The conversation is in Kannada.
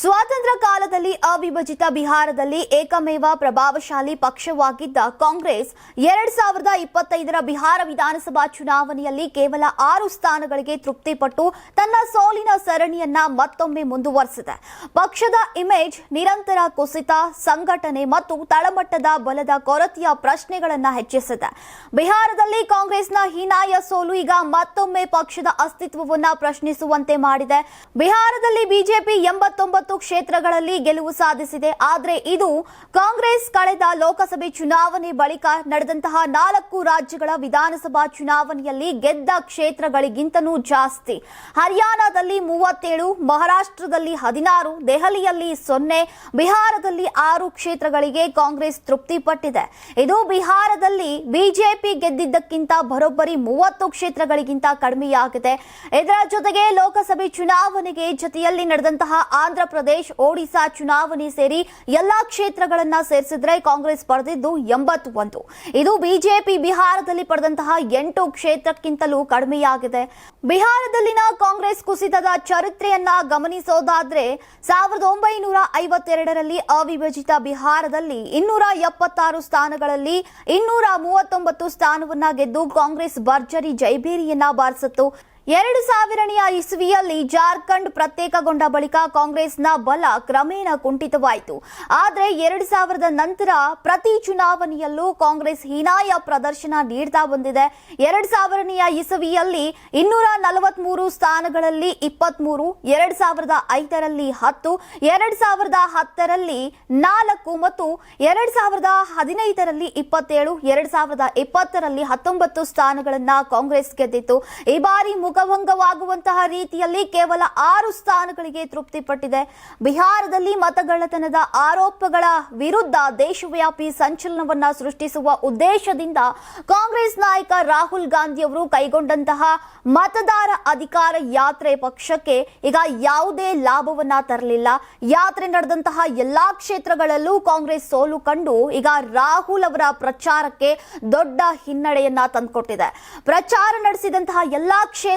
ಸ್ವಾತಂತ್ರ್ಯ ಕಾಲದಲ್ಲಿ ಅವಿಭಜಿತ ಬಿಹಾರದಲ್ಲಿ ಏಕಮೇವ ಪ್ರಭಾವಶಾಲಿ ಪಕ್ಷವಾಗಿದ್ದ ಕಾಂಗ್ರೆಸ್ ಎರಡ್ ಸಾವಿರದ ಇಪ್ಪತ್ತೈದರ ಬಿಹಾರ ವಿಧಾನಸಭಾ ಚುನಾವಣೆಯಲ್ಲಿ ಕೇವಲ ಆರು ಸ್ಥಾನಗಳಿಗೆ ತೃಪ್ತಿಪಟ್ಟು ತನ್ನ ಸೋಲಿನ ಸರಣಿಯನ್ನ ಮತ್ತೊಮ್ಮೆ ಮುಂದುವರೆಸಿದೆ. ಪಕ್ಷದ ಇಮೇಜ್ ನಿರಂತರ ಕುಸಿತ, ಸಂಘಟನೆ ಮತ್ತು ತಳಮಟ್ಟದ ಬಲದ ಕೊರತೆಯ ಪ್ರಶ್ನೆಗಳನ್ನ ಹೆಚ್ಚಿಸಿದೆ. ಬಿಹಾರದಲ್ಲಿ ಕಾಂಗ್ರೆಸ್ನ ಹೀನಾಯ ಸೋಲು ಈಗ ಮತ್ತೊಮ್ಮೆ ಪಕ್ಷದ ಅಸ್ತಿತ್ವವನ್ನ ಪ್ರಶ್ನಿಸುವಂತೆ ಮಾಡಿದೆ. ಬಿಹಾರದಲ್ಲಿ ಬಿಜೆಪಿ ಎಂಬತ್ತೊಂಬತ್ತು ಕ್ಷೇತ್ರಗಳಲ್ಲಿ ಗೆಲುವು ಸಾಧಿಸಿದೆ. ಆದರೆ ಇದು ಕಾಂಗ್ರೆಸ್ ಕಳೆದ ಲೋಕಸಭೆ ಚುನಾವಣೆ ಬಳಿಕ ನಡೆದಂತಹ ನಾಲ್ಕು ರಾಜ್ಯಗಳ ವಿಧಾನಸಭಾ ಚುನಾವಣೆಯಲ್ಲಿ ಗೆದ್ದ ಕ್ಷೇತ್ರಗಳಿಗಿಂತನೂ ಜಾಸ್ತಿ. ಹರಿಯಾಣದಲ್ಲಿ ಮೂವತ್ತೇಳು, ಮಹಾರಾಷ್ಟ್ರದಲ್ಲಿ ಹದಿನಾರು, ದೆಹಲಿಯಲ್ಲಿ ಸೊನ್ನೆ, ಬಿಹಾರದಲ್ಲಿ ಆರು ಕ್ಷೇತ್ರಗಳಿಗೆ ಕಾಂಗ್ರೆಸ್ ತೃಪ್ತಿಪಟ್ಟಿದೆ. ಇದು ಬಿಹಾರದಲ್ಲಿ ಬಿಜೆಪಿ ಗೆದ್ದಿದ್ದಕ್ಕಿಂತ ಬರೋಬ್ಬರಿ ಮೂವತ್ತು ಕ್ಷೇತ್ರಗಳಿಗಿಂತ ಕಡಿಮೆಯಾಗಿದೆ. ಇದರ ಜೊತೆಗೆ ಲೋಕಸಭೆ ಚುನಾವಣೆಗೆ ಜೊತೆಯಲ್ಲಿ ನಡೆದಂತಹ ಆಂಧ್ರ ಪ್ರದೇಶ್, ಒಡಿಶಾ ಚುನಾವಣೆ ಸೇರಿ ಎಲ್ಲಾ ಕ್ಷೇತ್ರಗಳನ್ನ ಸೇರಿಸಿದ್ರೆ ಕಾಂಗ್ರೆಸ್ ಪಡೆದಿದ್ದು ಎಂಬತ್ತೊಂದು. ಇದು ಬಿಜೆಪಿ ಬಿಹಾರದಲ್ಲಿ ಪಡೆದಂತಹ ಎಂಟು ಕ್ಷೇತ್ರಕ್ಕಿಂತಲೂ ಕಡಿಮೆಯಾಗಿದೆ. ಬಿಹಾರದಲ್ಲಿನ ಕಾಂಗ್ರೆಸ್ ಕುಸಿತದ ಚರಿತ್ರೆಯನ್ನ ಗಮನಿಸೋದಾದ್ರೆ ಸಾವಿರದ ಒಂಬೈನೂರ ಐವತ್ತೆರಡರಲ್ಲಿ ಅವಿಭಜಿತ ಬಿಹಾರದಲ್ಲಿ ಇನ್ನೂರ ಎಪ್ಪತ್ತಾರು ಸ್ಥಾನಗಳಲ್ಲಿ ಇನ್ನೂರ ಮೂವತ್ತೊಂಬತ್ತು ಸ್ಥಾನವನ್ನ ಗೆದ್ದು ಕಾಂಗ್ರೆಸ್ ಭರ್ಜರಿ ಜೈಬೇರಿಯನ್ನ ಬಾರಿಸಿತ್ತು. ಎರಡು ಸಾವಿರನೆಯ ಇಸ್ವಿಯಲ್ಲಿ ಜಾರ್ಖಂಡ್ ಪ್ರತ್ಯೇಕಗೊಂಡ ಬಳಿಕ ಕಾಂಗ್ರೆಸ್ನ ಬಲ ಕ್ರಮೇಣ ಕುಂಠಿತವಾಯಿತು. ಆದರೆ ಎರಡು ಸಾವಿರದ ನಂತರ ಪ್ರತಿ ಚುನಾವಣೆಯಲ್ಲೂ ಕಾಂಗ್ರೆಸ್ ಹೀನಾಯ ಪ್ರದರ್ಶನ ನೀಡ್ತಾ ಬಂದಿದೆ. ಎರಡು ಸಾವಿರನೆಯ ಇಸವಿಯಲ್ಲಿ ಇನ್ನೂರ ನಲವತ್ಮೂರು ಸ್ಥಾನಗಳಲ್ಲಿ ಇಪ್ಪತ್ಮೂರು, ಎರಡು ಸಾವಿರದ ಐದರಲ್ಲಿ ಹತ್ತು, ಎರಡು ಸಾವಿರದ ಹತ್ತರಲ್ಲಿ ನಾಲ್ಕು ಮತ್ತು ಎರಡು ಸಾವಿರದ ಹದಿನೈದರಲ್ಲಿ ಇಪ್ಪತ್ತೇಳು, ಎರಡು ಸಾವಿರದ ಇಪ್ಪತ್ತರಲ್ಲಿ ಹತ್ತೊಂಬತ್ತು ಸ್ಥಾನಗಳನ್ನು ಕಾಂಗ್ರೆಸ್ ಗೆದ್ದಿತ್ತು. ಈ ಬಾರಿ ಮುಖಭಂಗವಾಗುವಂತಹ ರೀತಿಯಲ್ಲಿ ಕೇವಲ ಆರು ಸ್ಥಾನಗಳಿಗೆ ತೃಪ್ತಿಪಟ್ಟಿದೆ. ಬಿಹಾರದಲ್ಲಿ ಮತಗಳ್ಳತನದ ಆರೋಪಗಳ ವಿರುದ್ಧ ದೇಶವ್ಯಾಪಿ ಸಂಚಲನವನ್ನ ಸೃಷ್ಟಿಸುವ ಉದ್ದೇಶದಿಂದ ಕಾಂಗ್ರೆಸ್ ನಾಯಕ ರಾಹುಲ್ ಗಾಂಧಿ ಅವರು ಕೈಗೊಂಡಂತಹ ಮತದಾರ ಅಧಿಕಾರ ಯಾತ್ರೆ ಪಕ್ಷಕ್ಕೆ ಈಗ ಯಾವುದೇ ಲಾಭವನ್ನ ತರಲಿಲ್ಲ. ಯಾತ್ರೆ ನಡೆದಂತಹ ಎಲ್ಲಾ ಕ್ಷೇತ್ರಗಳಲ್ಲೂ ಕಾಂಗ್ರೆಸ್ ಸೋಲು ಕಂಡು ಈಗ ರಾಹುಲ್ ಅವರ ಪ್ರಚಾರಕ್ಕೆ ದೊಡ್ಡ ಹಿನ್ನಡೆಯನ್ನ ತಂದುಕೊಟ್ಟಿದೆ. ಪ್ರಚಾರ ನಡೆಸಿದಂತಹ ಎಲ್ಲಾ